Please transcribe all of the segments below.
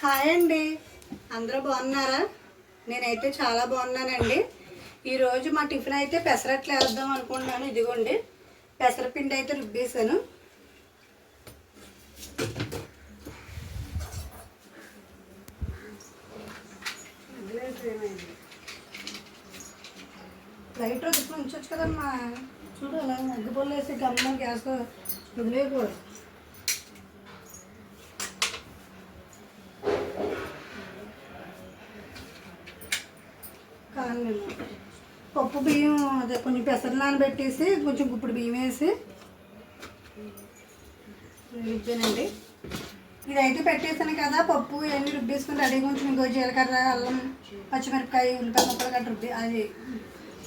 Hi అండి. అందరూ బాగున్నారా? నేనైతే చాలా బాగున్నానండి. ఈరోజు మా టిఫిన్ అయితే పెసరట్లు వేద్దాం అనుకుంటున్నాను. ఇదిగోండి పెసరపిండి అయితే రుబ్బేశాను. లైట్ రోజు ఉంచవచ్చు కదమ్మా. చూడు అలా అగ్గిపొల్లు గమ్మ గ్యాస్ వదిలేయకూడదు. కాదు పప్పు బియ్యం అదే కొంచెం పెసర నానబెట్టేసి కొంచెం గుప్పుడు బియ్యం వేసి. రుబ్బానండి ఇదైతే పెట్టేసాను కదా పప్పు ఇవన్నీ రుబ్బేసుకుని రెడీ కొంచెం ఇంకో జీలకర్ర అల్లం పచ్చిమిరపకాయ ఉల్లిపాయ ముక్కలు గట్ట రుబ్బి అది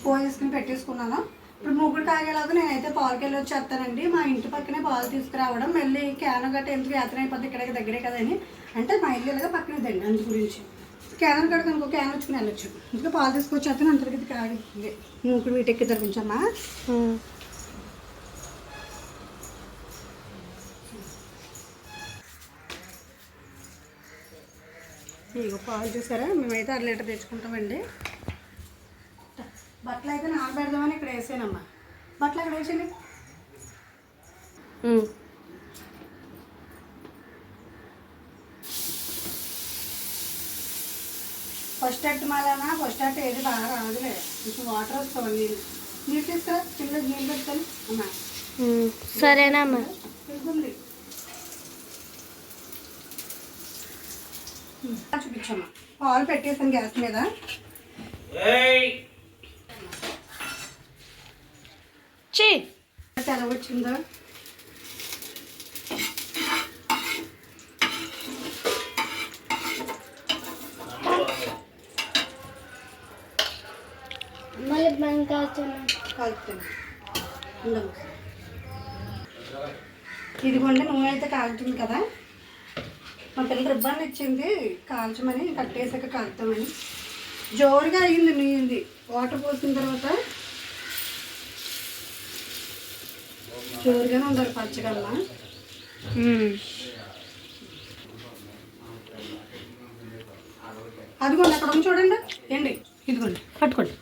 పోసేసుకుని పెట్టేసుకున్నాను. ఇప్పుడు ముగ్గురు కాగేలాగా నేనైతే పాలకెళ్ళి వచ్చేస్తానండి మా ఇంటి పక్కనే పాలు తీసుకురావడం మళ్ళీ క్యాన్ గట్ట ఎందుకు యాత్ర అయిపోతే ఇక్కడికి దగ్గరే కదని అంటే మా ఇల్లు ఇలాగా పక్కనేదండి అందు గురించి. క్యాన్ కడక ఇంకో క్యాన్ వచ్చుకుని వెళ్ళొచ్చు. ఇంకా పాలు తీసుకొచ్చేస్తాను అంతటికి కాగింది మూకుడు వీటెక్కి తెరిపించమ్మా. ఇగో పాలు చూసారా? మేమైతే అర లీటర్ తెచ్చుకుంటామండి. బట్టలు అయితే నానబెడదామని ఇక్కడ వేసానమ్మా. బట్టలు అక్కడ వేసేయండి అట్టు మాలనా ఫస్ట్ అట్టు ఏది బాగా రాదులే. కొంచెం వాటర్ వస్తావు నీళ్ళు? నీళ్ళు తీసుకురా చిన్న నీళ్ళు పెడతాను. అమ్మా. సరేనమ్మా వెళ్తుంది. చూపించమ్మా. పాలు పెట్టేసాను గ్యాస్ మీద. చీ బంక కాలుతుంది ఉండదు ఇదిగోండి నూనె అయితే కాలుతుంది కదా. మా పిల్లలు రిబ్బన్లు ఇచ్చింది కాల్చమని కట్టేసాక కాలుతామని. జోరుగా అయ్యింది నీయింది వాటర్ పోసిన తర్వాత జోరుగానే ఉండాలి పచ్చగల్లా అదిగోండి అక్కడ ఉంది చూడండి. ఏంటి? ఇదిగోండి. పట్టుకోండి.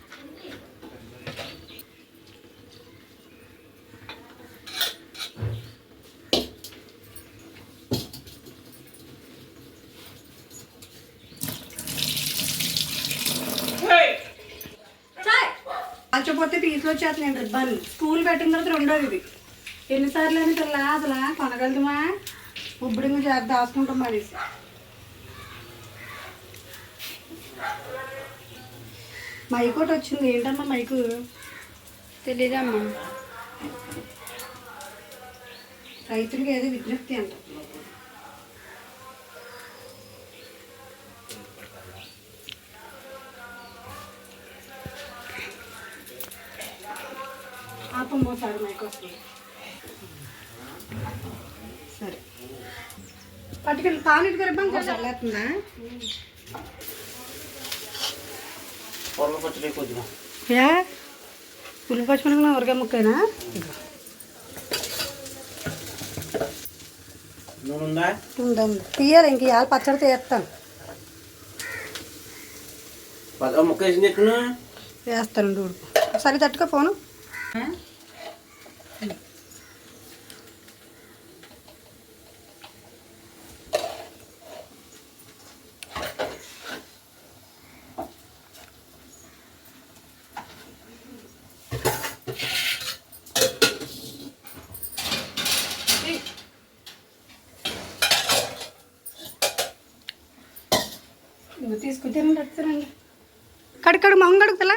కాల్చకపోతే పీసులు వచ్చేస్తున్నాయి రిబ్బన్ స్కూల్ పెట్టిన తర్వాత రెండోది ఇది. ఎన్నిసార్లు అని పిల్ల అసలు కొనగలుగుతామా ఉబ్బడింగ్ చేద్దాం దాచుకుంటాం అనేసి మైక్ ఒకటి వచ్చింది. ఏంటమ్మా మైకు? తెలీదమ్మా. రైతులకి ఏదో విజ్ఞప్తి ఆపమ్మోసారి మైక్ వస్తుంది సరే. పట్టుకెళ్ళి పానీటి గర్భం చల్లేస్తుందా పొరల పచ్చడి కొద్దిగా యా? పులి పచ్చిమిరపకాయ ఊరగాయ ముక్కైనా తీయాలి ఇంక ఇవాళ పచ్చడి తీస్తాను. పద ముక్క వేసి చెట్టును వేస్తానండి ఊడుకు సరే తట్టుకో ఫోను. తీసుకుంటే తీసుకుంటానండి అడుగుతానండి కడుకడు మొహం కడుగుతలా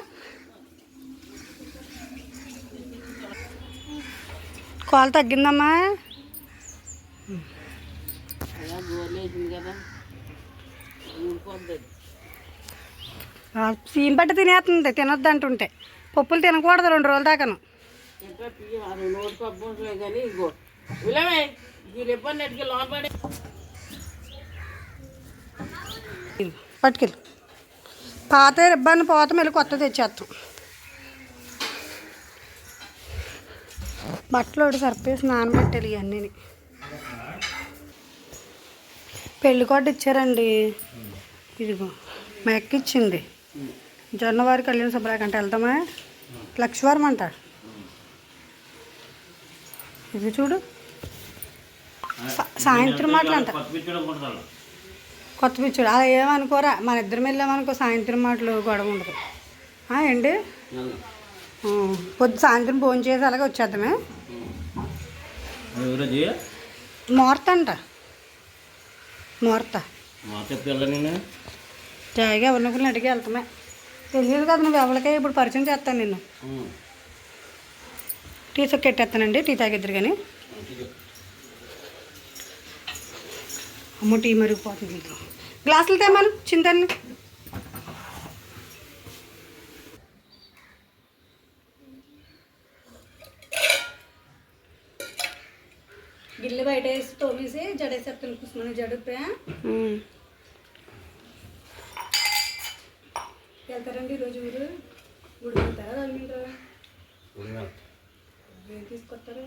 కాలు తగ్గిందమ్మా. ఆ, సీన్ బట్టి తినేస్తుంది తినొద్దు అంటుంటే. పప్పులు తినకూడదు రెండు రోజుల దాకాను. పట్టుకెళ్ళు. రిబ్బన్ పట్టుకెళ్ళి పాత ఇబ్బంది పోత మళ్ళీ కొత్త తెచ్చేస్తాం. బట్టలు ఒకటి సరిపేసి నానబెట్టాలి ఇవన్నీ పెళ్ళి కార్డు ఇచ్చారండి. ఇదిగో మా అక్క ఇచ్చింది. జొన్నవారి కళ్యాణ సుబ్రాక్ అంటే వెళ్తామా లక్ష్వరం అంట. ఇది చూడు. సాయంత్రం మాటలు అంట కొత్త పిచ్చోడు. అలా ఏమనుకోరా? మన ఇద్దరం వెళ్ళామనుకో సాయంత్రం మాటలు గొడవ ఉండదు. ఏంటి? పొద్దు సాయంత్రం భోజనం చేసి అలాగే వచ్చేద్దామే. ఎవరది ముహూర్త అంట. ముహూర్త. మా పిల్ల నేను జాయిగా ఎవరినొకరిని అడిగి వెళ్తామే తెలియదు కదా నువ్వు ఎవరికే ఇప్పుడు పరిచయం చేస్తాను నిన్ను. టీ సొక్కెట్టేస్తానండి టీ తాగిద్దరు కానీ. అమ్మ టీ మరిగిపోతుంది. గ్లాసులు తేమను చింతల్ని గిల్లు బయట వేసి తోమేసి జడేసేస్తాను కుసుమని జడిపే. వెళ్తారండి ఈరోజు ఊరు ఊరు వెళ్తారా రాజమండ్రి ఏం తీసుకొస్తారు?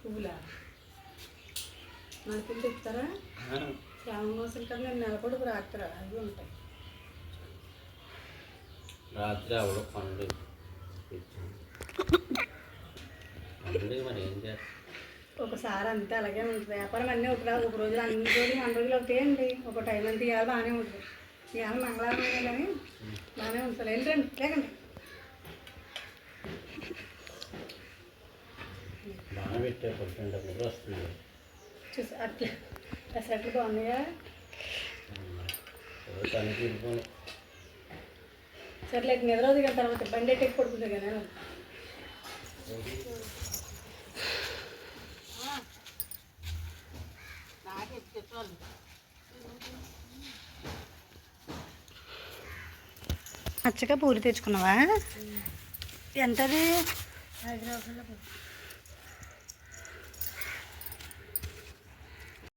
పువ్వులా? మనకి చెప్తారా శ్రావణ మాసం కదా నేను నెలకొడుకు రాత్రి అవి ఉంటాయి. రాత్రి ఆవిడ పండు పండు మరి ఏం చేస్తా ఒకసారి అంతా అలాగే ఉంటుంది. వ్యాపారం అన్నీ ఒక ఒక రోజులు అన్ని రోజులు మన రోజులు అవుతాయండి ఒక టైం అంతా ఇవాళ బాగానే ఉంటుంది. ఇవాళ మంగళవారం కానీ బాగానే ఉంటుంది. వెళ్ళండి లేకండి. చూసి అట్లా. పెసరట్లు బాగున్నాయా? ఏదో తనకి ఇరుకోను సర్లే నిద్ర దిగిన తర్వాత బండి ఎట్టి పడుతుంది కదా? అచ్చగా పూరి తెచ్చుకున్నావా? ఎంతది? ఐదు రూపాయలు